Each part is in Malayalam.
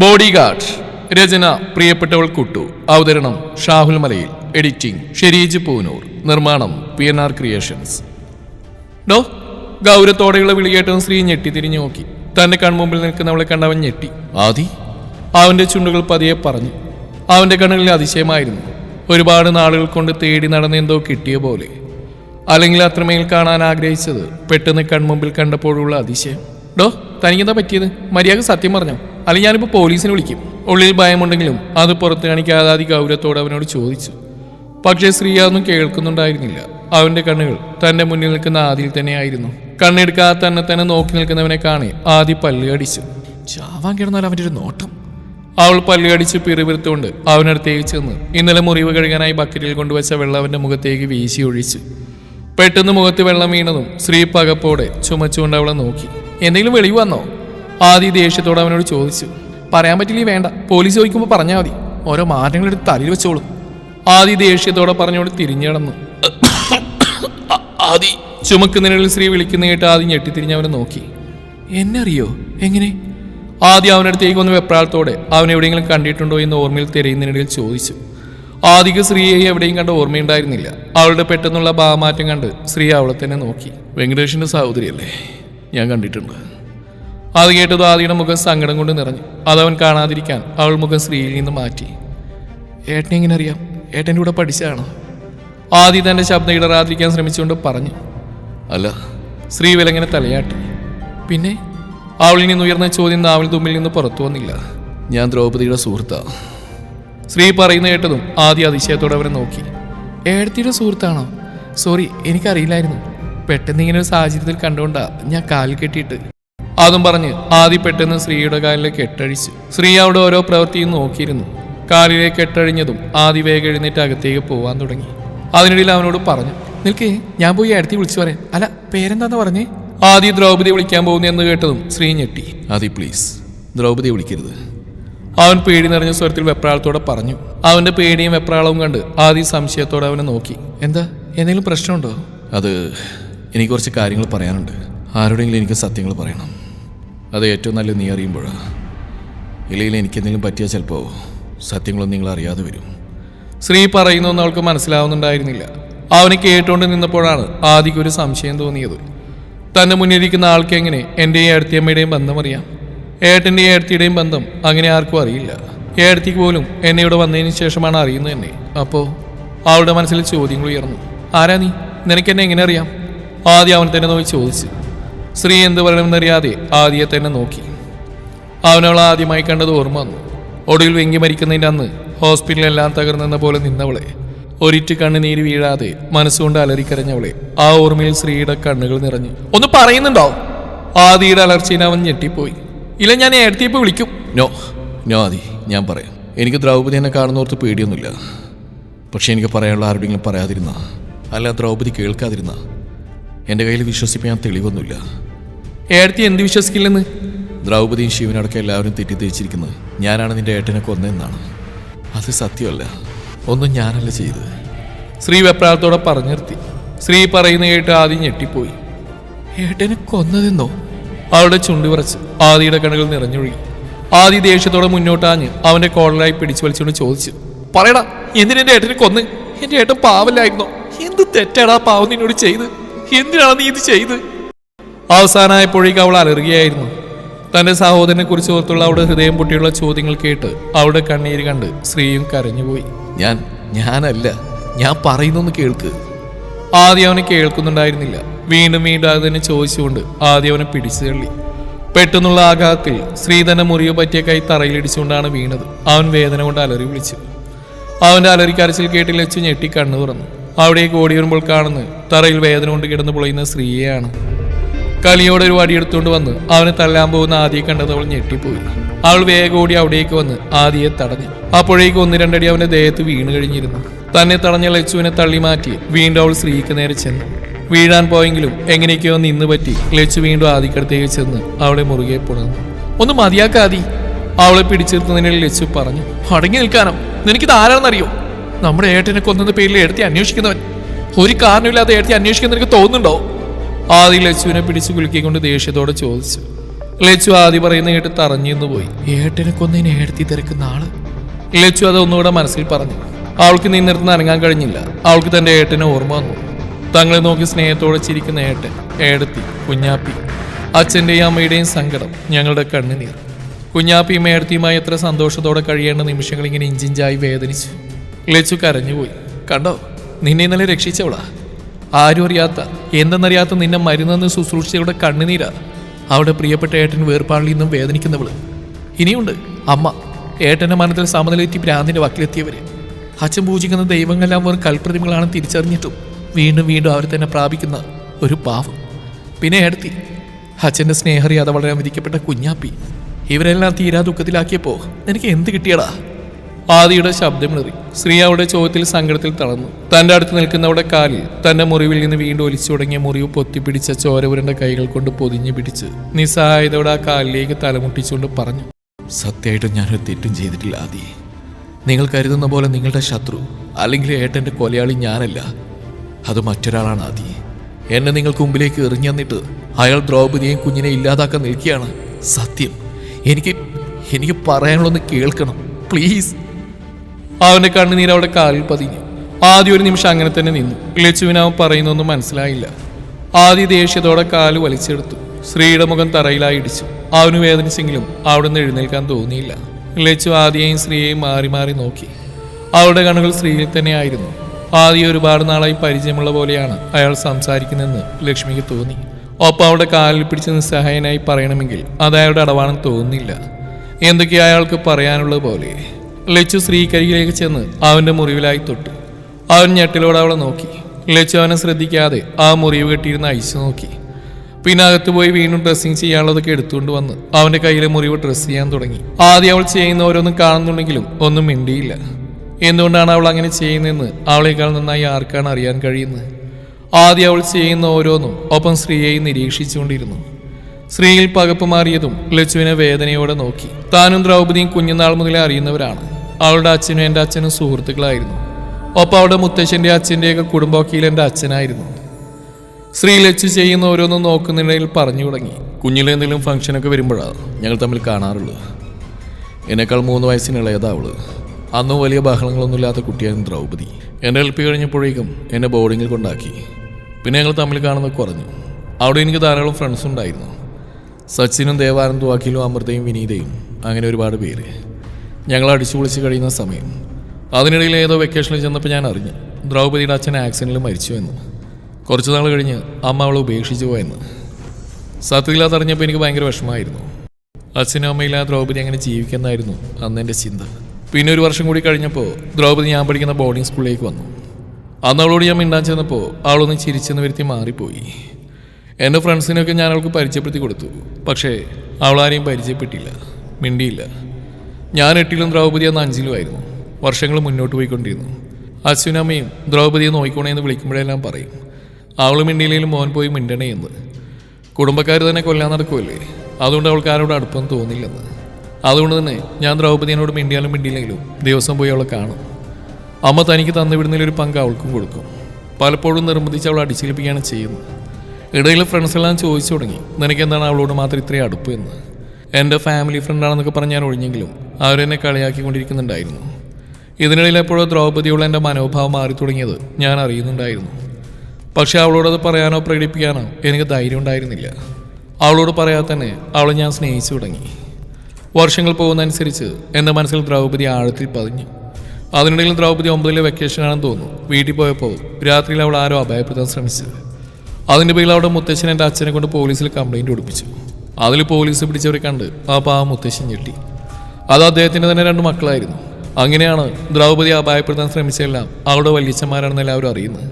ബോഡി ഗാർഡ് രചന പ്രിയപ്പെട്ടവൾ കുട്ടു. അവതരണം ഷാഹുൽ മലയിൽ. എഡിറ്റിംഗ് ഷെരീജ് പൂനൂർ. നിർമ്മാണം പി എൻ ആർ ക്രിയേഷൻസ്. ഡോ ഗൗരത്തോടെയുള്ള വിളി ശ്രീ സ്ത്രീ ഞെട്ടി തിരിഞ്ഞു നോക്കി. തന്റെ കൺമുമ്പിൽ നിൽക്കുന്നവളെ കണ്ടവൻ ഞെട്ടി. ആദി? അവന്റെ ചുണ്ടുകൾ പതിയെ പറഞ്ഞു. അവന്റെ കണ്ണുകളിൽ അതിശയമായിരുന്നു. ഒരുപാട് നാളുകൾ കൊണ്ട് തേടി നടന്ന എന്തോ കിട്ടിയ പോലെ. അല്ലെങ്കിൽ അത്രമേൽ കാണാൻ ആഗ്രഹിച്ചത് പെട്ടെന്ന് കൺമുമ്പിൽ കണ്ടപ്പോഴുള്ള അതിശയം. ഡോ തനിക്കെന്താ പറ്റിയത്? മര്യാദ സത്യം പറഞ്ഞു. അല്ലെങ്കിൽ ഞാനിപ്പോൾ പോലീസിനെ വിളിക്കും. ഉള്ളിൽ ഭയമുണ്ടെങ്കിലും അത് പുറത്ത് കാണിക്കാതെ അതി ഗൗരവത്തോട് അവനോട് ചോദിച്ചു. പക്ഷേ സ്ത്രീ അതൊന്നും കേൾക്കുന്നുണ്ടായിരുന്നില്ല. അവന്റെ കണ്ണുകൾ തന്റെ മുന്നിൽ നിൽക്കുന്ന ആദിയിൽ തന്നെയായിരുന്നു. കണ്ണെടുക്കാതെ തന്നെ തന്നെ നോക്കി നിൽക്കുന്നവനെ കാണി ആദി പല്ല് അടിച്ചു ചാവാൻ കിടന്നാൽ അവന്റെ ഒരു നോട്ടം. അവൾ പല്ല് അടിച്ച് പിറുപിറുത്തുകൊണ്ട് അവനടുത്തേക്ക് ചെന്ന് ഇന്നലെ മുറിവ് കഴുകാനായി ബക്കറ്റിൽ കൊണ്ടുവച്ച വെള്ളം അവന്റെ മുഖത്തേക്ക് വീശി ഒഴിച്ചു. പെട്ടെന്ന് മുഖത്ത് വെള്ളം വീണതും സ്ത്രീ പകപ്പോടെ ചുമച്ചുകൊണ്ട് അവളെ നോക്കി. എന്തെങ്കിലും വെളിവ് വന്നോ? ആദി ദേഷ്യത്തോടെ അവനോട് ചോദിച്ചു പറയാൻ പറ്റില്ലേ വേണ്ട പോലീസ് ചോദിക്കുമ്പോൾ പറഞ്ഞാൽ മതി. ഓരോ മാറ്റങ്ങളെടുത്ത് തലയിൽ വെച്ചോളും. ആദി ദേഷ്യത്തോടെ പറഞ്ഞോട് തിരിഞ്ഞിടന്നു ആദി ചുമക്കുന്നതിനിടയിൽ സ്ത്രീ വിളിക്കുന്ന കേട്ട് ആദ്യം ഞെട്ടിത്തിരിഞ്ഞ് അവനെ നോക്കി. എന്നെ അറിയോ എങ്ങനെ ആദ്യം അവനടുത്തേക്ക് വന്ന് വെപ്രാളത്തോടെ അവൻ എവിടെയെങ്കിലും കണ്ടിട്ടുണ്ടോ എന്ന് ഓർമ്മയിൽ തിരയുന്നതിനിടയിൽ ചോദിച്ചു. ആദിക്ക് സ്ത്രീയെ എവിടെയും കണ്ട ഓർമ്മയുണ്ടായിരുന്നില്ല. അവളുടെ പെട്ടെന്നുള്ള ഭാവമാറ്റം കണ്ട് സ്ത്രീ അവളെ തന്നെ നോക്കി. വെങ്കടേഷിന്റെ സഹോദരിയല്ലേ? ഞാൻ കണ്ടിട്ടുണ്ട്. അത് കേട്ടത് ആദിയുടെ മുഖം സങ്കടം കൊണ്ട് നിറഞ്ഞു. അതവൻ കാണാതിരിക്കാൻ അവൾ മുഖം സ്ത്രീയിൽ നിന്ന് മാറ്റി. ഏട്ടനെ എങ്ങനെ അറിയാം? ഏട്ടന്റെ കൂടെ പഠിച്ചതാണ്? ആദി തന്റെ ശബ്ദം ഇടറാതിരിക്കാൻ ശ്രമിച്ചുകൊണ്ട് പറഞ്ഞു. അല്ല. ശ്രീ വിലങ്ങനെ തലയാട്ടി. പിന്നെ? അവളിൽ നിന്ന് ഉയർന്ന ചോദ്യം നാവിൽ തുമ്പിൽ നിന്ന് പുറത്തു വന്നില്ല. ഞാൻ ദ്രൗപദിയുടെ സുഹൃത്താ. ശ്രീ പറയുന്ന കേട്ടതും ആദ്യ അതിശയത്തോടെ അവരെ നോക്കി. ഏടത്തിയുടെ സുഹൃത്താണോ? സോറി എനിക്കറിയില്ലായിരുന്നു. പെട്ടെന്ന് ഇങ്ങനെ ഒരു സാഹചര്യത്തിൽ കണ്ടുകൊണ്ടാ ഞാൻ കാൽ കെട്ടിയിട്ട് അതും പറഞ്ഞ് ആദ്യ പെട്ടെന്ന് സ്ത്രീയുടെ കാലിലെ കെട്ടഴിച്ച്. സ്ത്രീ അവിടെ ഓരോ പ്രവൃത്തിയും നോക്കിയിരുന്നു. കാലിലെ കെട്ടഴിഞ്ഞതും ആദ്യ വേഗം എഴുന്നേറ്റ് അകത്തേക്ക് പോവാൻ തുടങ്ങി. അതിനിടയിൽ അവനോട് പറഞ്ഞു നിൽക്കേ ഞാൻ പോയി അടുത്ത് വിളിച്ചു പറയാം അല്ല പേരെന്താന്ന് പറഞ്ഞേ? ആദ്യ ദ്രൗപതി വിളിക്കാൻ പോകുന്നു എന്ന് കേട്ടതും ശ്രീ ഞെട്ടി. ആദി പ്ലീസ്. ദ്രൗപതി വിളിക്കരുത്. അവൻ പേടി നിറഞ്ഞ സ്വരത്തിൽ വെപ്രാളത്തോടെ പറഞ്ഞു. അവന്റെ പേടിയും വെപ്രാളവും കണ്ട് ആദ്യ സംശയത്തോടെ അവനെ നോക്കി. എന്താ? എന്തെങ്കിലും പ്രശ്നമുണ്ടോ? അത് എനിക്ക് കുറച്ച് കാര്യങ്ങൾ പറയാനുണ്ട്. ആരോടെങ്കിലും എനിക്ക് സത്യങ്ങൾ പറയണം. അത് ഏറ്റവും നല്ല നീ അറിയുമ്പോഴാണ് ഇല്ലെങ്കിൽ എനിക്കെന്തെങ്കിലും പറ്റിയാൽ ചിലപ്പോൾ സത്യങ്ങളൊന്നും നിങ്ങൾ അറിയാതെ വരും. ശ്രീ പറയുന്നൊന്നും അവൾക്ക് മനസ്സിലാവുന്നുണ്ടായിരുന്നില്ല. അവനെ കേട്ടുകൊണ്ട് നിന്നപ്പോഴാണ് ആദിക്ക് ഒരു സംശയം തോന്നിയത്. തന്നെ മുന്നിലിരിക്കുന്ന ആൾക്ക് എങ്ങനെ എന്റെയും ഏടത്തിയമ്മയുടെയും ബന്ധം അറിയാം? ഏട്ടന്റെയും ഏടത്തിയുടെയും ബന്ധം അങ്ങനെ ആർക്കും അറിയില്ല. ഏടത്തിക്ക് പോലും എന്നെ ഇവിടെ വന്നതിന് ശേഷമാണ് അറിയുന്നത് എന്നെ. അപ്പോൾ അവളുടെ മനസ്സിൽ ചോദ്യങ്ങൾ ഉയർന്നു. ആരാ നീ? നിനക്കെന്നെ എങ്ങനെ അറിയാം? ആദ്യം അവൻ തന്നെ നോക്കി ചോദിച്ചു. ശ്രീ എന്ത് പറയണമെന്നറിയാതെ ആദ്യയെ തന്നെ നോക്കി. അവനവൾ ആദ്യമായി കണ്ടത് ഓർമ്മ വന്നു. ഒടുവിൽ വെങ്കി മരിക്കുന്നതിന്റെ അന്ന് ഹോസ്പിറ്റലെല്ലാം തകർന്നെന്ന പോലെ നിന്നവളെ. ഒരിറ്റ് കണ്ണുനീര് വീഴാതെ മനസ്സുകൊണ്ട് അലറിക്കരഞ്ഞവളെ. ആ ഓർമ്മയിൽ സ്ത്രീയുടെ കണ്ണുകൾ നിറഞ്ഞു. ഒന്ന് പറയുന്നുണ്ടോ? ആദിയുടെ അലർച്ചയിൽ അവൻ ഞെട്ടിപ്പോയി. ഇല്ല ഞാൻ ഏടത്തിയപ്പോ വിളിക്കും. നോ നോ ആദി ഞാൻ പറയാം. എനിക്ക് ദ്രൗപദി എന്നെ കാണുന്നോർത്ത് പേടിയൊന്നുമില്ല. പക്ഷേ എനിക്ക് പറയാനുള്ള ആരുടെങ്കിലും പറയാതിരുന്ന. അല്ല ദ്രൗപദി കേൾക്കാതിരുന്ന. എന്റെ കയ്യിൽ വിശ്വസിപ്പിക്കാൻ തെളിവൊന്നുമില്ല. ഏടത്തി എന്ത് വിശ്വസിക്കില്ലെന്ന്? ദ്രൗപദിയും ശിവനടക്കം എല്ലാവരും തെറ്റിദ്ധരിച്ചിരിക്കുന്നത് ഞാനാണ് നിന്റെ ഏട്ടനെ കൊന്നതെന്നാണ്. അത് സത്യമല്ല. ഒന്നും ഞാനല്ല ചെയ്തത്. ശ്രീ വെപ്രാളത്തോടെ പറഞ്ഞു നിർത്തി. ശ്രീ പറയുന്ന കേട്ട് ആദി ഞെട്ടിപ്പോയി. ഏട്ടനെ കൊന്നതെന്നോ? അവളുടെ ചുണ്ടി പറച്ച് ആദിയുടെ കണ്ണുകൾ നിറഞ്ഞൊഴുകി. ആദി ദേഷ്യത്തോടെ മുന്നോട്ടാഞ്ഞ് അവന്റെ കോളറായി പിടിച്ചു വലിച്ചുകൊണ്ട് ചോദിച്ചു. പറയടാ എന്തിനെന്റെ ഏട്ടനെ കൊന്ന്? എന്റെ ഏട്ടൻ പാവല്ലായിരുന്നോ? എന്ത് തെറ്റാടാ പാവം നിന്നോട് ചെയ്ത്? എന്തിനാണ് നീ ഇത് ചെയ്ത്? അവസാനമായപ്പോഴേക്ക് അവൾ അലറുകയായിരുന്നു. തന്റെ സഹോദരനെ കുറിച്ച് ഓർത്തുള്ള അവളുടെ ഹൃദയം പൊട്ടിയുള്ള ചോദ്യങ്ങൾ കേട്ട് അവളുടെ കണ്ണീര് കണ്ട് സ്ത്രീയും കരഞ്ഞുപോയി. ഞാൻ ഞാനല്ല ഞാൻ പറയുന്നൊന്ന് കേൾക്ക്. ആദ്യം അവനെ കേൾക്കുന്നുണ്ടായിരുന്നില്ല. വീണ്ടും വീണ്ടും അത് തന്നെ ചോദിച്ചുകൊണ്ട് ആദ്യം അവനെ പിടിച്ചു തള്ളി. പെട്ടെന്നുള്ള ആഘാതത്തിൽ സ്ത്രീ തന്നെ മുറിവ് പറ്റിയ കൈ തറയിലിടിച്ചുകൊണ്ടാണ് വീണത്. അവൻ വേദന കൊണ്ട് അലറി വിളിച്ചു. അവന്റെ അലറിക്കരച്ചിൽ കേട്ടിൽ വെച്ച് ഞെട്ടി കണ്ണു തുറന്നു അവിടേക്ക് ഓടി വരുമ്പോൾ കാണുന്നത് തറയിൽ വേദന കൊണ്ട് കിടന്ന് പൊളയുന്ന സ്ത്രീയെയാണ്. കലിയോടെ ഒരു വടി എടുത്തുകൊണ്ട് വന്ന് അവനെ തല്ലാൻ പോകുന്ന ആദിയെ കണ്ടത് അവൾ ഞെട്ടിപ്പോയി. അവൾ വേഗം ഓടി അവിടേക്ക് വന്ന് ആദിയെ തടഞ്ഞു. അപ്പോഴേക്ക് ഒന്ന് രണ്ടടി അവന്റെ ദേഹത്ത് വീണ് കഴിഞ്ഞിരുന്നു. തന്നെ തടഞ്ഞ ലച്ചുവിനെ തള്ളി മാറ്റി വീണ്ടും അവൾ സ്ത്രീക്ക് നേരെ ചെന്നു. വീഴാൻ പോയെങ്കിലും എങ്ങനെയൊക്കെയോ നിന്ന് പറ്റി ലച്ചു വീണ്ടും ആദിക്കടുത്തേക്ക് ചെന്ന് അവളെ മുറുകെ പുണർന്നു. ഒന്ന് മതിയാക്കാതി അവളെ പിടിച്ചിരുത്തുന്നതിനിടയിൽ ലച്ചു പറഞ്ഞു. അടങ്ങി നിൽക്കാനോ. നിനക്കിത് ആരാണെന്നറിയോ? നമ്മുടെ ഏട്ടനെ കൊന്നതിന്റെ പേരിൽ എടുത്തി അന്വേഷിക്കുന്നവൻ. ഒരു കാരണമില്ലാതെ എടുത്തി അന്വേഷിക്കുന്ന നിനക്ക് തോന്നുന്നുണ്ടോ? ആദ്യ ലച്ചുവിനെ പിടിച്ചു കുലുക്കിക്കൊണ്ട് ദേഷ്യത്തോടെ ചോദിച്ചു. ലച്ചു ആദി പറയുന്ന കേട്ട് തറഞ്ഞിന്ന് പോയി. ഏട്ടനെ കൊന്നതിന് ഏടത്തി തിരക്കുന്ന ആൾ? ലച്ചു അത് ഒന്നുകൂടെ മനസ്സിൽ പറഞ്ഞു. അവൾക്ക് നിന്നിടത്ത് അനങ്ങാൻ കഴിഞ്ഞില്ല. അവൾക്ക് തന്റെ ഏട്ടനെ ഓർമ്മ വന്നു. തങ്ങളെ നോക്കി സ്നേഹത്തോടെ ചിരിക്കുന്ന ഏട്ടൻ ഏടത്തി കുഞ്ഞാപ്പി അച്ഛന്റെയും അമ്മയുടെയും സങ്കടം ഞങ്ങളുടെ കണ്ണുനീർ. കുഞ്ഞാപ്പിയും ഏടത്തിയുമായി എത്ര സന്തോഷത്തോടെ കഴിയേണ്ട നിമിഷങ്ങൾ ഇങ്ങനെ ഇഞ്ചിഞ്ചായി വേദനിച്ചു. ലച്ചു കരഞ്ഞുപോയി. കണ്ടോ നിന്നെ ഇന്നലെ രക്ഷിച്ചവളാ. ആരും അറിയാത്ത എന്തെന്നറിയാത്ത നിന്നെ മരുന്നെന്ന് ശുശ്രൂഷയുടെ കണ്ണുനീരാ. അവിടെ പ്രിയപ്പെട്ട ഏട്ടൻ വേർപാടിൽ നിന്നും വേദനിക്കുന്നവൾ ഇനിയുണ്ട് അമ്മ. ഏട്ടന്റെ മനത്തിൽ സമനിലെത്തി ഭ്രാന്തിന്റെ വക്കിലെത്തിയവര്. അച്ഛൻ പൂജിക്കുന്ന ദൈവങ്ങളെല്ലാം വെറും കൽപ്രതിമകളാണെന്ന് തിരിച്ചറിഞ്ഞിട്ടും വീണ്ടും വീണ്ടും അവർ തന്നെ പ്രാപിക്കുന്ന ഒരു പാവം. പിന്നെ ഏടത്തി അച്ഛന്റെ സ്നേഹറിയാതെ വളരെ വിധിക്കപ്പെട്ട കുഞ്ഞാപ്പി. ഇവരെല്ലാം തീരാ ദുഃഖത്തിലാക്കിയപ്പോൾ നിനക്ക് എന്ത് കിട്ടിയടാ? ആദിയുടെ ശബ്ദമിളറി ശ്രീ അവളുടെ ചോദ്യത്തിൽ സങ്കടത്തിൽ തളർന്നു. തന്റെ അടുത്ത് നിൽക്കുന്നവളുടെ കാലിൽ തന്റെ മുറിവിൽ നിന്ന് വീണ്ടും ഒലിച്ചു തുടങ്ങിയ മുറിവ് പൊത്തിപ്പിടിച്ച ചോരപുരന്റെ കൈകൾ കൊണ്ട് പൊതിഞ്ഞു പിടിച്ച് നിസ്സഹായതയോടെ ആ കാലിലേക്ക് തലമുട്ടിച്ചുകൊണ്ട് പറഞ്ഞു സത്യമായിട്ടും ഞാനൊരു തെറ്റും ചെയ്തിട്ടില്ല ആദി. നിങ്ങൾ കരുതുന്ന പോലെ നിങ്ങളുടെ ശത്രു അല്ലെങ്കിൽ ഏട്ടന്റെ കൊലയാളി ഞാനല്ല. അത് മറ്റൊരാളാണ് ആദി. എന്നെ നിങ്ങൾക്ക് മുമ്പിലേക്ക് എറിഞ്ഞന്നിട്ട് അയാൾ ദ്രൗപദിയെയും കുഞ്ഞിനെ ഇല്ലാതാക്കാൻ നിൽക്കുകയാണ്. സത്യം. എനിക്ക് എനിക്ക് പറയാനുള്ളൊന്ന് കേൾക്കണം. പ്ലീസ്. അവന്റെ കണ്ണുനീർ അവളുടെ കാലിൽ പതിഞ്ഞു. ആദ്യം ഒരു നിമിഷം അങ്ങനെ തന്നെ നിന്നു. ലച്ചുവിന് അവൻ പറയുന്നൊന്നും മനസ്സിലായില്ല. ആദ്യ ദേഷ്യത്തോടെ കാൽ വലിച്ചെടുത്തു. ശ്രീയുടെ മുഖം തറയിലായി ഇടിച്ചു. അവന് വേദനിച്ചെങ്കിലും അവിടുന്ന് എഴുന്നേൽക്കാൻ തോന്നിയില്ല. ലച്ചു ആദ്യയും ശ്രീയെയും മാറി മാറി നോക്കി. അവളുടെ കണ്ണുകൾ സ്ത്രീയിൽ തന്നെയായിരുന്നു ആദ്യം ഒരുപാട് നാളായി പരിചയമുള്ള പോലെയാണ് അയാൾ സംസാരിക്കുന്നതെന്ന് ലക്ഷ്മിക്ക് തോന്നി. ഒപ്പം അവളുടെ കാലിൽ പിടിച്ച് നിസ്സഹായനായി പറയണമെങ്കിൽ അത് അയാളുടെ അടവാണെന്ന് തോന്നുന്നില്ല. എന്തൊക്കെയാ അയാൾക്ക് പറയാനുള്ളത് പോലെ? ലച്ചു ശ്രീകരികിലേക്ക് ചെന്ന് അവന്റെ മുറിവിലായി തൊട്ടു. അവൻ ഞെട്ടിലോടെ അവളെ നോക്കി. ലച്ചു അവനെ ശ്രദ്ധിക്കാതെ ആ മുറിവ് കെട്ടിയിരുന്ന അയച്ചു നോക്കി. പിന്നെ അകത്ത് പോയി വീണ്ടും ഡ്രസ്സിങ് ചെയ്യാനുള്ളതൊക്കെ എടുത്തുകൊണ്ട് വന്ന് അവന്റെ കയ്യിലെ മുറിവ് ഡ്രസ്സ് ചെയ്യാൻ തുടങ്ങി. ആദ്യം അവൾ ചെയ്യുന്ന ഓരോന്നും കാണുന്നുണ്ടെങ്കിലും ഒന്നും മിണ്ടിയില്ല. എന്തുകൊണ്ടാണ് അവൾ അങ്ങനെ ചെയ്യുന്നതെന്ന് അവളേക്കാൾ നന്നായി ആർക്കാണ് അറിയാൻ കഴിയുന്നത്? ആദ്യം അവൾ ചെയ്യുന്ന ഓരോന്നും ഒപ്പം സ്ത്രീയെയും നിരീക്ഷിച്ചുകൊണ്ടിരുന്നു. സ്ത്രീയിൽ പകപ്പ് മാറിയതും ലച്ചുവിനെ വേദനയോടെ നോക്കി. താനും ദ്രൗപദിയും കുഞ്ഞുനാൾ മുതലേ അറിയുന്നവരാണ്. അവളുടെ അച്ഛനും എന്റെ അച്ഛനും സുഹൃത്തുക്കളായിരുന്നു. ഒപ്പം അവളുടെ മുത്തശ്ശന്റെ അച്ഛന്റെയൊക്കെ കുടുംബവക്കീൽ എന്റെ അച്ഛനായിരുന്നു. ശ്രീ ലച്ചു ചെയ്യുന്ന ഓരോന്നും നോക്കുന്നതിനിടയിൽ പറഞ്ഞു തുടങ്ങി. കുഞ്ഞിലെ എന്തെങ്കിലും ഫംഗ്ഷനൊക്കെ വരുമ്പോഴാണ് ഞങ്ങൾ തമ്മിൽ കാണാറുള്ളത്. എന്നേക്കാൾ മൂന്ന് വയസ്സിന് ഇളയതാ അവൾ. അന്നും വലിയ ബഹളങ്ങളൊന്നുമില്ലാത്ത കുട്ടിയായിരുന്നു ദ്രൗപദി. എന്റെ എൽ പി കഴിഞ്ഞപ്പോഴേക്കും എന്നെ ബോർഡിങ്ങിൽ കൊണ്ടാക്കി. പിന്നെ ഞങ്ങൾ തമ്മിൽ കാണുന്നത് കുറഞ്ഞു. അവിടെ എനിക്ക് ധാരാളം ഫ്രണ്ട്സ് ഉണ്ടായിരുന്നു. സച്ചിനും ദേവാനന്ദും അഖിലും അമൃതയും വിനീതയും അങ്ങനെ ഒരുപാട് പേര്. ഞങ്ങൾ അടിച്ചു പൊളിച്ച് കഴിയുന്ന സമയം. അതിനിടയിൽ ഏതോ വെക്കേഷനിൽ ചെന്നപ്പോൾ ഞാൻ അറിഞ്ഞു. ദ്രൗപദിയുടെ അച്ഛൻ ആക്സിഡന്റിൽ മരിച്ചു എന്ന്. കുറച്ച് നാൾ കഴിഞ്ഞ് അമ്മ അവളെ ഉപേക്ഷിച്ചു പോയെന്ന്. സത്യത്തിൽ അറിഞ്ഞപ്പോൾ എനിക്ക് ഭയങ്കര വിഷമമായിരുന്നു. അച്ഛനും അമ്മയില്ലാതെ ദ്രൗപദി അങ്ങനെ ജീവിക്കുന്നതായിരുന്നു അന്ന് എന്റെ ചിന്ത. പിന്നെ ഒരു വർഷം കൂടി കഴിഞ്ഞപ്പോൾ ദ്രൗപദി ഞാൻ പഠിക്കുന്ന ബോർഡിംഗ് സ്കൂളിലേക്ക് വന്നു. അന്ന് അവളോട് ഞാൻ മിണ്ടാൻ ചെന്നപ്പോൾ അവളൊന്ന് ചിരിച്ചെന്ന് വരുത്തി മാറിപ്പോയി. എന്റെ ഫ്രണ്ട്സിനൊക്കെ ഞാൻ അവൾക്ക് പരിചയപ്പെടുത്തി കൊടുത്തു. പക്ഷേ അവളാരെയും പരിചയപ്പെട്ടില്ല മിണ്ടിയില്ല. ഞാൻ എട്ടിലും ദ്രൗപദി അന്ന് അഞ്ചിലുമായിരുന്നു വർഷങ്ങൾ മുന്നോട്ട് പോയിക്കൊണ്ടിരുന്നു. അശ്വിനമ്മയും ദ്രൗപതിയെ നോയിക്കോണേ എന്ന് വിളിക്കുമ്പോഴെല്ലാം പറയും അവളും മിണ്ടിയില്ലെങ്കിലും മോൻ പോയി മിണ്ടണേ എന്ന്. കുടുംബക്കാർ തന്നെ കൊല്ലാൻ നടക്കുമല്ലേ അതുകൊണ്ട് അവൾക്ക് ആരോട് അടുപ്പം തോന്നില്ലെന്ന്. അതുകൊണ്ട് തന്നെ ഞാൻ ദ്രൗപദിയോട് മിണ്ടിയാലും മിണ്ടിയില്ലെങ്കിലും ദിവസം പോയി അവളെ കാണും. അമ്മ തനിക്ക് തന്നു വിടുന്നതിലൊരു പങ്ക് അവൾക്കും കൊടുക്കും. പലപ്പോഴും നിർബന്ധിച്ച് അവൾ അടിച്ചേൽപ്പിക്കുകയാണ് ചെയ്യുന്നത്. ഇടയിൽ ഫ്രണ്ട്സെല്ലാം ചോദിച്ചു തുടങ്ങി നിനക്ക് എന്താണ് അവളോട് മാത്രം ഇത്രയും അടുപ്പ് എന്ന്? എന്റെ ഫാമിലി ഫ്രണ്ടാണെന്നൊക്കെ പറഞ്ഞ് ഞാൻ ഒഴിഞ്ഞെങ്കിലും അവരെന്നെ കളിയാക്കിക്കൊണ്ടിരിക്കുന്നുണ്ടായിരുന്നു. ഇതിനിടയിൽ എപ്പോഴോ ദ്രൗപദിയുള്ള എന്റെ മനോഭാവം മാറി തുടങ്ങിയത് ഞാൻ അറിയുന്നുണ്ടായിരുന്നു. പക്ഷേ അവളോടത് പറയാനോ പ്രകടിപ്പിക്കാനോ എനിക്ക് ധൈര്യം ഉണ്ടായിരുന്നില്ല. അവളോട് പറയാതെ തന്നെ അവളെ ഞാൻ സ്നേഹിച്ചു തുടങ്ങി. വർഷങ്ങൾ പോകുന്നതനുസരിച്ച് എന്റെ മനസ്സിൽ ദ്രൗപതി ആഴത്തിൽ പതിഞ്ഞു. അതിനിടയിൽ ദ്രൗപതി ഒമ്പതിലെ വെക്കേഷനാണെന്ന് തോന്നുന്നു. വീട്ടിൽ പോയപ്പോൾ രാത്രിയിൽ അവൾ ആരോ അഭയപ്പെടുത്താൻ ശ്രമിച്ചത് അതിന്റെ പേരിൽ അവിടെ മുത്തശ്ശൻ എന്റെ അച്ഛനെ കൊണ്ട് പോലീസിൽ കംപ്ലൈന്റ് കൊടുപ്പിച്ചു അതിൽ പോലീസ് പിടിച്ചവരെ കണ്ട് ആ പാവ മുത്തശ്ശൻ ഞെട്ടി. അത് അദ്ദേഹത്തിന്റെ തന്നെ രണ്ട് മക്കളായിരുന്നു. അങ്ങനെയാണ് ദ്രൗപദി അപായപ്പെടുത്താൻ ശ്രമിച്ചതെല്ലാം അവളുടെ വല്യച്ഛന്മാരാണെന്ന് എല്ലാവരും അറിയുന്നത്.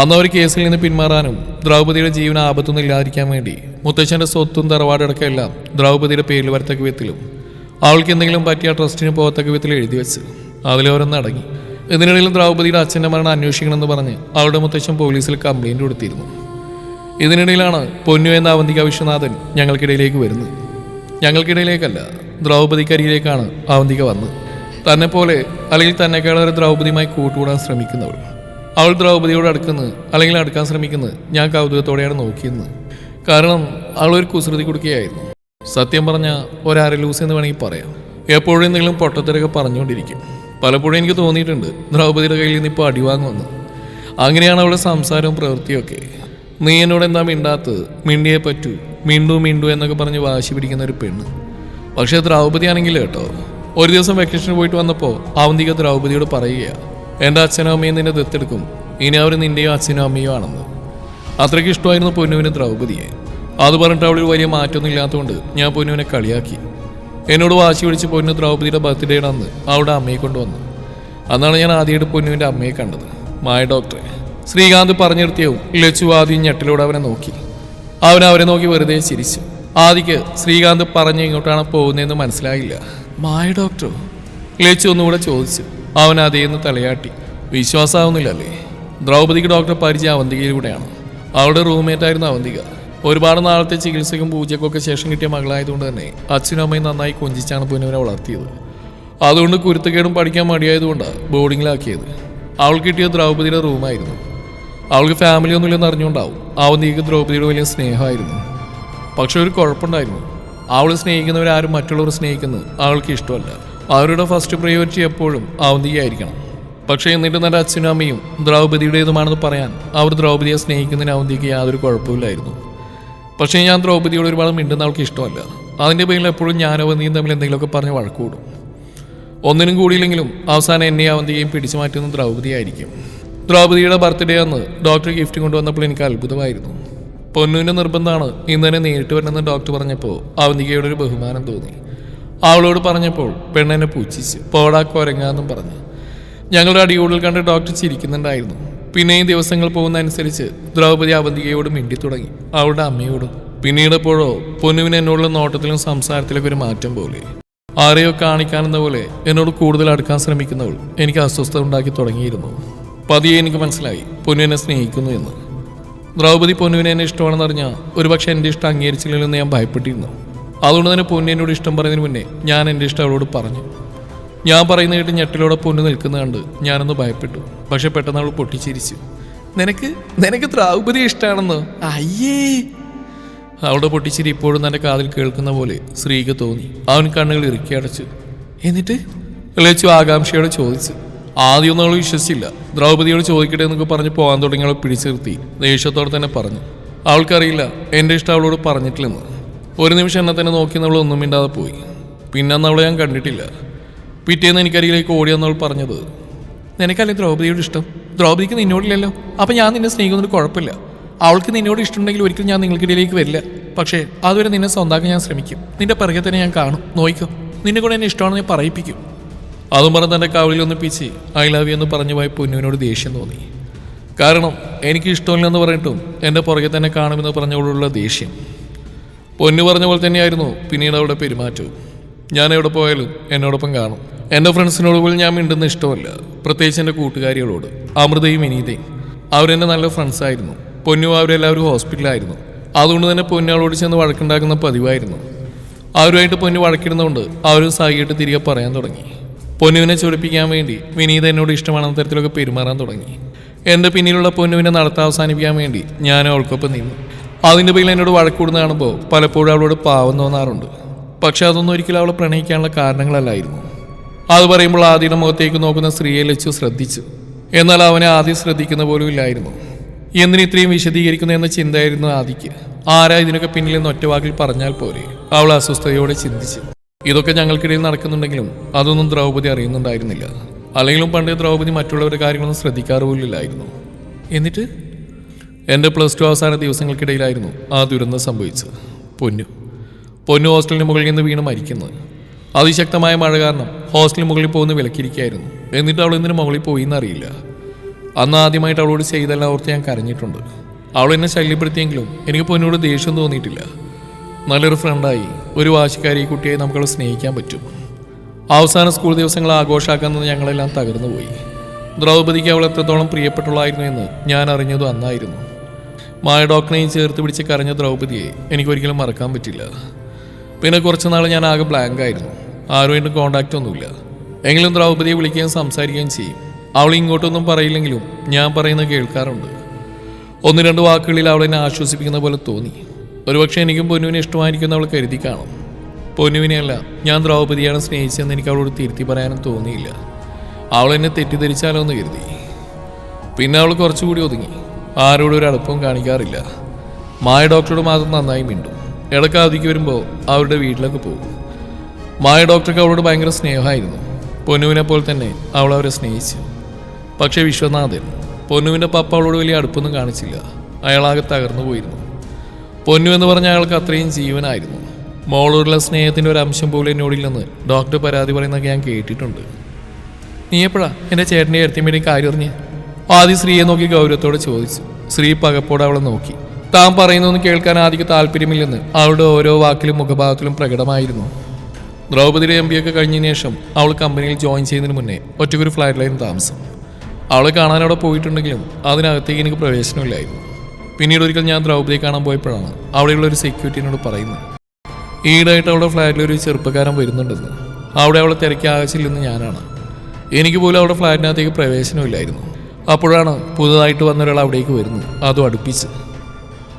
അന്ന് അവർ കേസിൽ നിന്ന് പിന്മാറാനും ദ്രൗപദിയുടെ ജീവൻ ആപത്തൊന്നും ഇല്ലാതിരിക്കാൻ വേണ്ടി മുത്തച്ഛന്റെ സ്വത്തും തറവാടടക്കം എല്ലാം ദ്രൗപദിയുടെ പേരിൽ വരത്തക്ക വിധത്തിലും അവൾക്ക് എന്തെങ്കിലും പറ്റിയ ട്രസ്റ്റിന് പോകത്തക്ക വിധത്തിൽ എഴുതി വെച്ച് അതിലവരൊന്ന് അടങ്ങി. ഇതിനിടയിലും ദ്രൗപദിയുടെ അച്ഛന്റെ മരണം അന്വേഷിക്കണമെന്ന് പറഞ്ഞ് അവളുടെ മുത്തച്ഛൻ പോലീസിൽ കംപ്ലൈന്റ് കൊടുത്തിരുന്നു. ഇതിനിടയിലാണ് പൊന്നു എന്ന അവന്തിക വിശ്വനാഥൻ ഞങ്ങൾക്കിടയിലേക്ക് വരുന്നത്. ഞങ്ങൾക്കിടയിലേക്കല്ല ദ്രൗപദിക്കരിയിലേക്കാണ് അവന്തിക വന്നത്. തന്നെ പോലെ അല്ലെങ്കിൽ തന്നെക്കാളൊരു ദ്രൗപദിയുമായി കൂട്ടുകൂടാൻ ശ്രമിക്കുന്നവൾ. അവൾ ദ്രൗപദിയോട് അടുക്കുന്നത് അല്ലെങ്കിൽ അടുക്കാൻ ശ്രമിക്കുന്നത് ഞാൻ കൗതുകത്തോടെയാണ് നോക്കിയിരുന്നത്. കാരണം അവൾ ഒരു കുസൃതി കൊടുക്കുകയായിരുന്നു സത്യം പറഞ്ഞ ഒരരലൂസ് എന്ന് വേണമെങ്കിൽ പറയാം. എപ്പോഴും എന്തെങ്കിലും പൊട്ടത്തിരൊക്കെ പറഞ്ഞുകൊണ്ടിരിക്കും. പലപ്പോഴും എനിക്ക് തോന്നിയിട്ടുണ്ട് ദ്രൗപദിയുടെ കയ്യിൽ നിന്ന് ഇപ്പോൾ അടിവാങ്ങുമെന്ന് അങ്ങനെയാണ് അവളുടെ സംസാരവും പ്രവൃത്തിയൊക്കെ നീ എന്നോട് എന്താ മിണ്ടാത്തത്? മിണ്ടിയേ പറ്റൂ. മിണ്ടു മിണ്ടു എന്നൊക്കെ പറഞ്ഞ് വാശി പിടിക്കുന്ന ഒരു പെണ്ണ്. പക്ഷേ ദ്രൗപതിയാണെങ്കിൽ കേട്ടോ. ഒരു ദിവസം വെക്കേഷന് പോയിട്ട് വന്നപ്പോൾ അവന്തിക ദ്രൗപതിയോട് പറയുകയാണ് എന്റെ അച്ഛനും അമ്മയും നിന്നെ ദത്തെടുക്കും. ഇനി അവർ നിന്റെയോ അച്ഛനും അമ്മയോ ആണെന്ന്. അത്രയ്ക്ക് ഇഷ്ടമായിരുന്നു പൊന്നുവിന് ദ്രൗപതിയെ അത് പറഞ്ഞിട്ട് അവളിൽ വലിയ മാറ്റമൊന്നും ഇല്ലാത്തതുകൊണ്ട് ഞാൻ പൊന്നുവിനെ കളിയാക്കി. എന്നോട് വാശി പിടിച്ച് പൊന്നു ദ്രൗപതിയുടെ ബർത്ത്ഡേ അന്ന് അവളുടെ അമ്മയെ കൊണ്ടുവന്നു. അന്നാണ് ഞാൻ ആദ്യമായിട്ട് പൊന്നുവിന്റെ അമ്മയെ കണ്ടത്. മായ ഡോക്ടറെ ശ്രീകാന്ത് പറഞ്ഞു നിർത്തിയവും ലച്ചു ആദ്യം ഞെട്ടിലൂടെ അവനെ നോക്കി. അവൻ അവരെ നോക്കി വെറുതെ ചിരിച്ചു. ആദിക്ക് ശ്രീകാന്ത് പറഞ്ഞ് ഇങ്ങോട്ടാണ് പോകുന്നതെന്ന് മനസ്സിലായില്ല. മായ ഡോക്ടറോ? ലേച്ചു ഒന്നുകൂടെ ചോദിച്ചു. അവൻ അതേന്ന് തലയാട്ടി. വിശ്വാസമാവുന്നില്ലല്ലേ ദ്രൗപദിക്ക് ഡോക്ടറെ പരിചയം അവന്തികയിലൂടെയാണ്. അവളുടെ റൂംമേറ്റ് ആയിരുന്നു അവന്തിക. ഒരുപാട് നാളത്തെ ചികിത്സയ്ക്കും പൂജയ്ക്കൊക്കെ ശേഷം കിട്ടിയ മകളായതുകൊണ്ട് തന്നെ അച്ഛനും അമ്മയും നന്നായി കൊഞ്ചിച്ചാണ് പുനവിനെ വളർത്തിയത്. അതുകൊണ്ട് കുരുത്തക്കേടും പഠിക്കാൻ മടിയായതുകൊണ്ടാണ് ബോർഡിങ്ങിലാക്കിയത്. അവൾ കിട്ടിയ ദ്രൗപദിയുടെ റൂമായിരുന്നു. അവൾക്ക് ഫാമിലി ഒന്നുമില്ലെന്ന് അറിഞ്ഞുകൊണ്ടാവും അവന്തിക്ക് ദ്രൗപദിയുടെ വലിയ സ്നേഹമായിരുന്നു. പക്ഷെ ഒരു കുഴപ്പമുണ്ടായിരുന്നു. അവൾ സ്നേഹിക്കുന്നവരാരും മറ്റുള്ളവർ സ്നേഹിക്കുന്നത് അവൾക്ക് ഇഷ്ടമല്ല. അവരുടെ ഫസ്റ്റ് പ്രയോറിറ്റി എപ്പോഴും അവന്തികയായിരിക്കണം പക്ഷേ എന്നിട്ട് എന്റെ അച്ഛനും അമ്മയും ദ്രൗപതിയുടേതുമാണെന്ന് പറയാൻ അവർ ദ്രൗപതിയെ സ്നേഹിക്കുന്നതിന് അവന്തിക്ക് യാതൊരു കുഴപ്പമില്ലായിരുന്നു പക്ഷേ ഞാൻ ദ്രൗപതിയോട് ഒരുപാട് മിണ്ടുന്ന അവൾക്ക് ഇഷ്ടമല്ല. അതിന്റെ പേരിൽ എപ്പോഴും ഞാനോ അവന്തിയും തമ്മിൽ എന്തെങ്കിലുമൊക്കെ പറഞ്ഞ് വഴക്കൂടും. ഒന്നിനും കൂടിയില്ലെങ്കിലും അവസാനം എന്നെ അവന്തിയെയും പിടിച്ചു മാറ്റുന്ന ദ്രൗപതിയായിരിക്കും. ദ്രൗപതിയുടെ ബർത്ത്ഡേ അന്ന് ഡോക്ടർ ഗിഫ്റ്റ് കൊണ്ടുവന്നപ്പോൾ എനിക്ക് അത്ഭുതമായിരുന്നു. പൊന്നുവിന്റെ നിർബന്ധമാണ്. ഇന്ന് തന്നെ നേരിട്ട് വരണമെന്ന് ഡോക്ടർ പറഞ്ഞപ്പോൾ അവന്തികയുടെ ഒരു ബഹുമാനം തോന്നി. അവളോട് പറഞ്ഞപ്പോൾ പെണ്ണെന്നെ പൂച്ചിച്ച്. പോടാ കൊരങ്ങാന്നും പറഞ്ഞു. ഞങ്ങളുടെ അടിയോടിൽ കണ്ട് ഡോക്ടർ ചിരിക്കുന്നുണ്ടായിരുന്നു. പിന്നെയും ദിവസങ്ങൾ പോകുന്നതനുസരിച്ച് ദ്രൗപദി അവന്തികയോട് മിണ്ടി തുടങ്ങി. അവളുടെ അമ്മയോടും. പിന്നീട് എപ്പോഴോ പൊന്നുവിന് എന്നോടുള്ള നോട്ടത്തിലും സംസാരത്തിലൊക്കെ ഒരു മാറ്റം പോലെ. ആരെയോ കാണിക്കാനെന്ന പോലെ എന്നോട് കൂടുതൽ അടുക്കാൻ ശ്രമിക്കുന്നവൾ എനിക്ക് അസ്വസ്ഥത ഉണ്ടാക്കി തുടങ്ങിയിരുന്നു. പതിയെ എനിക്ക് മനസ്സിലായി പൊന്നു എന്നെ സ്നേഹിക്കുന്നു എന്ന്. ദ്രൗപദി പൊന്നുവിനെ എന്നെ ഇഷ്ടമാണെന്ന് അറിഞ്ഞാൽ ഒരുപക്ഷെ എന്റെ ഇഷ്ടം അംഗീകരിച്ചില്ലെന്ന് ഞാൻ ഭയപ്പെട്ടിരുന്നു. അതുകൊണ്ട് തന്നെ പൊന്നു ഇഷ്ടം പറയുന്നതിന് മുന്നേ ഞാൻ എന്റെ ഇഷ്ടം അവളോട് പറഞ്ഞു. ഞാൻ പറയുന്ന കേട്ട് ഞെട്ടിലൂടെ പൊന്നു നിൽക്കുന്ന കണ്ട് ഞാനൊന്ന് ഭയപ്പെട്ടു. പക്ഷെ പെട്ടെന്ന് അവൾ പൊട്ടിച്ചിരിച്ചു. നിനക്ക് നിനക്ക് ദ്രൗപദി ഇഷ്ടമാണെന്ന്? അയ്യേ. അവളുടെ പൊട്ടിച്ചിരി ഇപ്പോഴും തന്റെ കാതിൽ കേൾക്കുന്ന പോലെ സ്ത്രീക്ക് തോന്നി. അവൻ കണ്ണുകൾ ഇറുക്കി അടച്ചു. എന്നിട്ട്? ലച്ചു ആകാംക്ഷയോട് ചോദിച്ചു. ആദ്യമൊന്നും അവൾ വിശ്വസിച്ചില്ല. ദ്രൗപദിയോട് ചോദിക്കട്ടെ എന്നൊക്കെ പറഞ്ഞ് പോകാൻ തുടങ്ങി അവളെ പിടിച്ചു നിർത്തി ദേഷ്യത്തോടെ തന്നെ പറഞ്ഞു. അവൾക്കറിയില്ല എന്റെ ഇഷ്ടം അവളോട് പറഞ്ഞിട്ടില്ലെന്ന്. ഒരു നിമിഷം എന്നെ തന്നെ നോക്കി നമ്മൾ ഒന്നും മിണ്ടാതെ പോയി. പിന്നെ അന്ന് അവളെ ഞാൻ കണ്ടിട്ടില്ല. പിറ്റേന്ന് എനിക്കരികിലേക്ക് അവൾ പറഞ്ഞത് നിനക്കല്ലേ ദ്രൗപദിയോട് ഇഷ്ടം? ദ്രൗപദിക്ക് നിന്നോടില്ലല്ലോ. അപ്പം ഞാൻ നിന്നെ സ്നേഹിക്കുന്നതിന് കുഴപ്പമില്ല. അവൾക്ക് നിന്നോട് ഇഷ്ടമുണ്ടെങ്കിൽ ഒരിക്കലും ഞാൻ നിങ്ങൾക്കിടയിലേക്ക് വരില്ല. പക്ഷേ അതുവരെ നിന്നെ സ്വന്താക്കാൻ ഞാൻ ശ്രമിക്കും. നിന്റെ പിറകെ തന്നെ ഞാൻ കാണും. നോയിക്കും. നിന്നെ കൂടെ എന്നെ ഇഷ്ടമാണെന്ന് ഞാൻ പറയിപ്പിക്കും. അതും പറഞ്ഞ് തന്റെ കവിളിൽ ഒന്ന് പിച്ച് ഐ ലവ് യു എന്ന് പറഞ്ഞു പോയ പൊന്നുവിനോട് ദേഷ്യം തോന്നി. കാരണം എനിക്ക് ഇഷ്ടമില്ലെന്ന് പറഞ്ഞിട്ടും എന്റെ പുറകെ തന്നെ കാണുമെന്ന് പറഞ്ഞവളുള്ള ദേഷ്യം. പൊന്നു പറഞ്ഞ പോലെ തന്നെയായിരുന്നു പിന്നീട് അവിടെ പെരുമാറ്റവും. ഞാൻ എവിടെ പോയാലും എന്നോടൊപ്പം കാണും. എന്റെ ഫ്രണ്ട്സിനോട് പോലും ഞാൻ മിണ്ടുന്ന ഇഷ്ടമല്ല. പ്രത്യേകിച്ച് എന്റെ കൂട്ടുകാരികളോട്. അമൃതയും വിനീതയും. അവരെന്റെ നല്ല ഫ്രണ്ട്സായിരുന്നു പൊന്നു അവരെല്ലാവരും ഹോസ്പിറ്റലായിരുന്നു അതുകൊണ്ട് തന്നെ പൊന്നവളോട് ചെന്ന് വഴക്കുണ്ടാക്കുന്ന പതിവായിരുന്നു. അവരുമായിട്ട് പൊന്നു വഴക്കിടുന്നതുകൊണ്ട് അവരും സായിയിട്ട് തിരികെ പറയാൻ തുടങ്ങി. പൊന്നുവിനെ ചൊടിപ്പിക്കാൻ വേണ്ടി വിനീത എന്നോട് ഇഷ്ടമാണെന്ന തരത്തിലൊക്കെ പെരുമാറാൻ തുടങ്ങി. എന്റെ പിന്നിലുള്ള പൊന്നുവിനെ നടത്ത അവസാനിപ്പിക്കാൻ വേണ്ടി ഞാൻ അവൾക്കൊപ്പം നിന്നു. അതിന്റെ പേരിൽ എന്നോട് വഴക്കൂടുന്ന കാണുമ്പോൾ പലപ്പോഴും അവളോട് പാവം തോന്നാറുണ്ട്. പക്ഷെ അതൊന്നും ഒരിക്കലും അവളെ പ്രണയിക്കാനുള്ള കാരണങ്ങളല്ലായിരുന്നു. അത് പറയുമ്പോൾ ആദ്യയുടെ മുഖത്തേക്ക് നോക്കുന്ന സ്ത്രീയെ ലച്ചു ശ്രദ്ധിച്ചു. എന്നാൽ അവനെ ആദ്യം ശ്രദ്ധിക്കുന്ന പോലും ഇല്ലായിരുന്നു. എന്തിനു ഇത്രയും വിശദീകരിക്കുന്നു എന്ന ചിന്തയായിരുന്നു ആദിക്ക്. ആരാ ഇതിനൊക്കെ പിന്നിലെന്ന് ഒറ്റവാക്കിൽ പറഞ്ഞാൽ പോരെ? അവൾ അസ്വസ്ഥതയോടെ ചിന്തിച്ചു. ഇതൊക്കെ ഞങ്ങൾക്കിടയിൽ നടക്കുന്നുണ്ടെങ്കിലും അതൊന്നും ദ്രൗപദി അറിയുന്നുണ്ടായിരുന്നില്ല. അല്ലെങ്കിലും പണ്ട് ദ്രൗപദി മറ്റുള്ളവരുടെ കാര്യങ്ങളൊന്നും ശ്രദ്ധിക്കാറ് പോലില്ലായിരുന്നു എന്നിട്ട്? എന്റെ പ്ലസ് ടു അവസാന ദിവസങ്ങൾക്കിടയിലായിരുന്നു ആ ദുരന്തം സംഭവിച്ചത്. പൊന്നു. പൊന്നു ഹോസ്റ്റലിന് മുകളിൽ നിന്ന് വീണ് മരിക്കുന്നത് അതിശക്തമായ മഴ കാരണം ഹോസ്റ്റലിന് മുകളിൽ പോകുന്ന വിലക്കിരിക്കുകയായിരുന്നു. എന്നിട്ട് അവൾ എന്തിനു മുകളിൽ പോയി എന്നറിയില്ല. അന്ന് ആദ്യമായിട്ട് അവളോട് ചെയ്തെല്ലാം ഓർത്ത് ഞാൻ കരഞ്ഞിട്ടുണ്ട്. അവൾ എന്നെ ശല്യപ്പെടുത്തിയെങ്കിലും എനിക്ക് പൊന്നോട് ദേഷ്യം തോന്നിയിട്ടില്ല. നല്ലൊരു ഫ്രണ്ടായി ഒരു വാശിക്കാരി ഈ കുട്ടിയെ നമുക്ക് സ്നേഹിക്കാൻ പറ്റും. അവസാന സ്കൂൾ ദിവസങ്ങൾ ആഘോഷാക്കുന്നത് ഞങ്ങളെല്ലാം തകർന്നു പോയി. ദ്രൗപദിക്ക് അവൾ എത്രത്തോളം പ്രിയപ്പെട്ടുള്ളായിരുന്നു എന്ന് ഞാൻ അറിഞ്ഞതും അന്നായിരുന്നു. മായ ഡോക്ടറിനെയും ചേർത്ത് പിടിച്ച് കരഞ്ഞ ദ്രൗപദിയെ എനിക്കൊരിക്കലും മറക്കാൻ പറ്റില്ല. പിന്നെ കുറച്ച് നാൾ ഞാൻ ആകെ ബ്ലാങ്ക് ആയിരുന്നു. ആരുമായിട്ടും കോണ്ടാക്റ്റ് ഒന്നുമില്ല. എങ്കിലും ദ്രൗപദിയെ വിളിക്കുകയും സംസാരിക്കുകയും ചെയ്യും. അവൾ ഇങ്ങോട്ടൊന്നും പറയില്ലെങ്കിലും ഞാൻ പറയുന്നത് കേൾക്കാറുണ്ട്. ഒന്ന് രണ്ട് വാക്കുകളിൽ അവൾ എന്നെ ആശ്വസിപ്പിക്കുന്ന പോലെ തോന്നി. ഒരുപക്ഷെ എനിക്കും പൊന്നുവിനെ ഇഷ്ടമായിരിക്കും അവൾ കരുതി കാണും. പൊന്നുവിനെയല്ല ഞാൻ ദ്രൗപതിയാണ് സ്നേഹിച്ചതെന്ന് എനിക്ക് അവളോട് തിരുത്തി പറയാനും തോന്നിയില്ല. അവൾ എന്നെ തെറ്റിദ്ധരിച്ചാലോ എന്ന് കരുതി. പിന്നെ അവൾ കുറച്ചുകൂടി ഒതുങ്ങി. ആരോടും ഒരു അടുപ്പവും കാണിക്കാറില്ല. മായ ഡോക്ടറോട് മാത്രം നന്നായി മിണ്ടും. ഇടയ്ക്ക് അവധിക്ക് വരുമ്പോൾ അവരുടെ വീട്ടിലൊക്കെ പോകും. മായ ഡോക്ടർക്ക് അവളോട് ഭയങ്കര സ്നേഹമായിരുന്നു. പൊന്നുവിനെ പോലെ തന്നെ അവൾ അവരെ സ്നേഹിച്ചു. പക്ഷേ വിശ്വനാഥൻ പൊന്നുവിന്റെ പപ്പ അവളോട് വലിയ അടുപ്പൊന്നും കാണിച്ചില്ല. അയാളാകെ തകർന്നു പോയിരുന്നു. പൊന്നു എന്ന് പറഞ്ഞ അയാൾക്ക് അത്രയും ജീവനായിരുന്നു. മോളോടുള്ള സ്നേഹത്തിന്റെ ഒരു അംശം പോലും എന്നോടിൽ നിന്ന് ഡോക്ടർ പരാതി പറയുന്നതൊക്കെ ഞാൻ കേട്ടിട്ടുണ്ട്. നീ എപ്പോഴാ എന്റെ ചേട്ടന്റെ അടുത്തേണ്ടി കാര്യം അറിഞ്ഞ്? ആദ്യം സ്ത്രീയെ നോക്കി ഗൗരവത്തോടെ ചോദിച്ചു. സ്ത്രീ പകപ്പോടെ അവളെ നോക്കി. താൻ പറയുന്നൊന്നും കേൾക്കാൻ ആദ്യം താല്പര്യമില്ലെന്ന് അവളുടെ ഓരോ വാക്കിലും മുഖഭാവത്തിലും പ്രകടമായിരുന്നു. ദ്രൗപതിയുടെ എം ഒക്കെ കഴിഞ്ഞതിന് ശേഷം അവൾ കമ്പനിയിൽ ജോയിൻ ചെയ്യുന്നതിന് മുന്നേ ഒറ്റയ്ക്കൊരു ഫ്ലാറ്റിലായിരുന്നു താമസം. അവളെ കാണാൻ അവിടെ പോയിട്ടുണ്ടെങ്കിലും അതിനകത്തേക്ക് എനിക്ക് പ്രവേശനമില്ലായിരുന്നു. പിന്നീട് ഒരിക്കൽ ഞാൻ ദ്രൗപതിയെ കാണാൻ പോയപ്പോഴാണ് അവിടെയുള്ള ഒരു സെക്യൂരിറ്റിനോട് പറയുന്നത്. ഈടായിട്ട് അവിടെ ഫ്ലാറ്റിൽ ഒരു ചെറുപ്പക്കാരൻ വരുന്നുണ്ടെന്ന്. അവിടെ അവളെ തിരക്കി ആവശ്യമില്ലെന്ന് ഞാനാണ്. എനിക്ക് പോലും അവിടെ ഫ്ലാറ്റിനകത്തേക്ക് പ്രവേശനമില്ലായിരുന്നു അപ്പോഴാണ് പുതുതായിട്ട് വന്ന ഒരാൾ അവിടേക്ക് വരുന്നത് അതും അടുപ്പിച്ച്.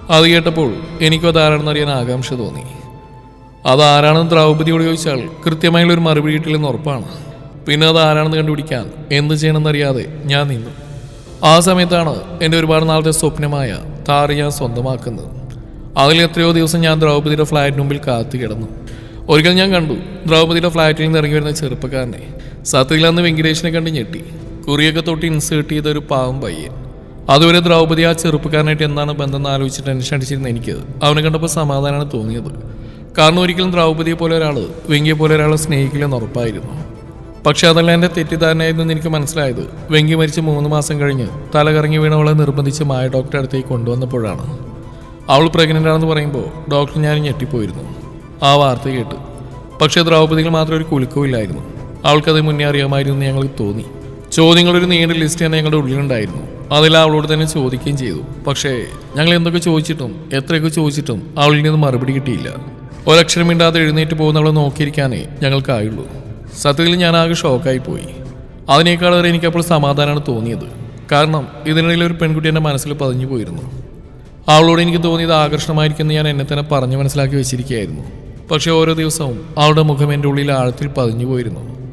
അത് കേട്ടപ്പോൾ എനിക്കും അതാരാണെന്ന് അറിയാൻ ആകാംക്ഷ തോന്നി. അതാരാണെന്ന് ദ്രൗപതിയോട് ചോദിച്ചാൽ കൃത്യമായുള്ള ഒരു മറുപടി കിട്ടില്ലെന്ന് ഉറപ്പാണ്. പിന്നെ അത് ആരാണെന്ന് കണ്ടുപിടിക്കാൻ എന്ത് ചെയ്യണമെന്നറിയാതെ ഞാൻ നിന്നു. ആ സമയത്താണ് എന്റെ ഒരുപാട് നാളത്തെ സ്വപ്നമായ താറ് ഞാൻ സ്വന്തമാക്കുന്നത്. അതിൽ എത്രയോ ദിവസം ഞാൻ ദ്രൗപതിയുടെ ഫ്ലാറ്റിന് മുമ്പിൽ കാത്തു കിടന്നു. ഒരിക്കൽ ഞാൻ കണ്ടു ദ്രൗപതിയുടെ ഫ്ലാറ്റിൽ നിന്ന് ഇറങ്ങി വരുന്ന ചെറുപ്പക്കാരനെ. സത്യത്തിൽ അന്ന് വെങ്കടേഷിനെ കണ്ട് ഞെട്ടി. കുറിയൊക്കെ തൊട്ട് ഇൻസേർട്ട് ചെയ്ത ഒരു പാവം പയ്യൻ. അതുവരെ ദ്രൗപദി ആ ചെറുപ്പക്കാരനായിട്ട് എന്താണ് ബന്ധം എന്ന് ആലോചിച്ച് ടെൻഷൻ അടിച്ചിരുന്ന എനിക്ക് അവനെ കണ്ടപ്പോൾ സമാധാനമാണ് തോന്നിയത്. കാരണം ഒരിക്കലും ദ്രൗപദിയെ പോലെ ഒരാൾ വെങ്കിയെ പോലെ ഒരാളെ സ്നേഹിക്കില്ലെന്ന് ഉറപ്പായിരുന്നു. പക്ഷെ അതല്ല എന്റെ തെറ്റിദ്ധാരണയായിരുന്നു എനിക്ക് മനസ്സിലായത്. വെങ്കി മരിച്ച് മൂന്ന് മാസം കഴിഞ്ഞ് തലകറങ്ങി വീണവളെ നിർബന്ധിച്ച് മായ ഡോക്ടറെ അടുത്തേക്ക് കൊണ്ടുവന്നപ്പോഴാണ്. അവൾ പ്രഗ്നന്റ് ആണെന്ന് പറയുമ്പോൾ ഡോക്ടർ ഞാൻ ഞെട്ടിപ്പോയിരുന്നു. ആ വാർത്ത കേട്ട്. പക്ഷേ ദ്രൗപദിയിൽ മാത്രം ഒരു കുലുക്കമില്ലായിരുന്നു അവൾക്കത് മുന്നേ അറിയാമായിരുന്നു ഞങ്ങൾക്ക് തോന്നി. ചോദ്യങ്ങളൊരു നീണ്ട ലിസ്റ്റ് തന്നെ ഞങ്ങളുടെ ഉള്ളിലുണ്ടായിരുന്നു. അതിൽ അവളോട് തന്നെ ചോദിക്കുകയും ചെയ്തു. പക്ഷേ ഞങ്ങൾ എന്തൊക്കെ ചോദിച്ചിട്ടും എത്രയൊക്കെ ചോദിച്ചിട്ടും അവളിൽ നിന്ന് മറുപടി കിട്ടിയില്ല. ഒരക്ഷരം മിണ്ടാതെ എഴുന്നേറ്റ് പോകുന്നവളെ നോക്കിയിരിക്കാനേ ഞങ്ങൾക്കായുള്ളൂ. സത്യത്തിൽ ഞാൻ ആകെ ഷോക്കായി പോയി അതിനേക്കാളേറെ എനിക്കപ്പോൾ സമാധാനമാണ് തോന്നിയത്. കാരണം ഇതിനിടയിൽ ഒരു പെൺകുട്ടി എന്റെ മനസ്സിൽ പതിഞ്ഞു പോയിരുന്നു. അവളോട് എനിക്ക് തോന്നിയത് ആകർഷണമായിരിക്കുമെന്ന് ഞാൻ എന്നെ തന്നെ പറഞ്ഞു മനസ്സിലാക്കി വെച്ചിരിക്കുകയായിരുന്നു. പക്ഷേ ഓരോ ദിവസവും അവളുടെ മുഖം എന്റെ ഉള്ളിൽ ആഴത്തിൽ പതിഞ്ഞു പോയിരുന്നു.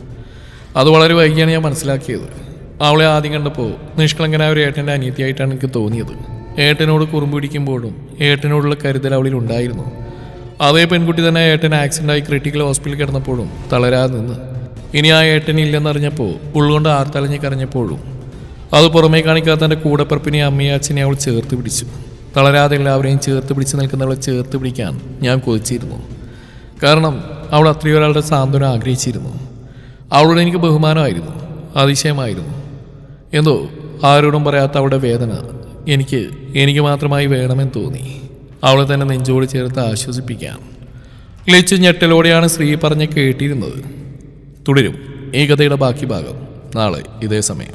അത് വളരെ വൈകിയാണ് ഞാൻ മനസ്സിലാക്കിയത്. അവളെ ആദ്യം കണ്ടപ്പോൾ നിഷ്കളങ്കനായ ഒരു ഏട്ടന്റെ അനിയത്തിയായിട്ടാണ് എനിക്ക് തോന്നിയത്. ഏട്ടനോട് കുറുമ്പ് പിടിക്കുമ്പോഴും ഏട്ടനോടുള്ള കരുതൽ അവളിൽ ഉണ്ടായിരുന്നു. അതേ പെൺകുട്ടി തന്നെ ഏട്ടൻ ആക്സിഡന്റായി ക്രിട്ടിക്കൽ ഹോസ്പിറ്റലിൽ കിടന്നപ്പോഴും തളരാതെ നിന്ന്. ഇനി ആ ഏട്ടൻ ഇല്ലെന്നറിഞ്ഞപ്പോൾ ഉള്ളുകൊണ്ട് ആർത്തലഞ്ഞ് കരഞ്ഞപ്പോഴും. അത് പുറമേ കാണിക്കാത്ത എന്റെ കൂടപ്പറപ്പിനെ അമ്മയെ അച്ഛനെ അവൾ ചേർത്ത് പിടിച്ചു. തളരാതെ എല്ലാവരെയും ചേർത്ത് പിടിച്ച് നിൽക്കുന്നവളെ ചേർത്ത് പിടിക്കാൻ ഞാൻ കൊതിച്ചിരുന്നു. കാരണം അവൾ അത്രയും ഒരാളുടെ സാന്ത്വനം ആഗ്രഹിച്ചിരുന്നു. അവളോട് എനിക്ക് ബഹുമാനമായിരുന്നു അതിശയമായിരുന്നു. എന്തോ ആരോടും പറയാത്ത അവളുടെ വേദന എനിക്ക് എനിക്ക് മാത്രമായി വേണമെന്ന് തോന്നി. അവളെ തന്നെ നെഞ്ചോട് ചേർത്ത് ആശ്വസിപ്പിക്കാം. ലച്ചു ഞെട്ടലോടെയാണ് ശ്രീ പറഞ്ഞ് കേട്ടിരുന്നത്. തുടരും. ഈ കഥയുടെ ബാക്കി ഭാഗം. നാളെ ഇതേ സമയം.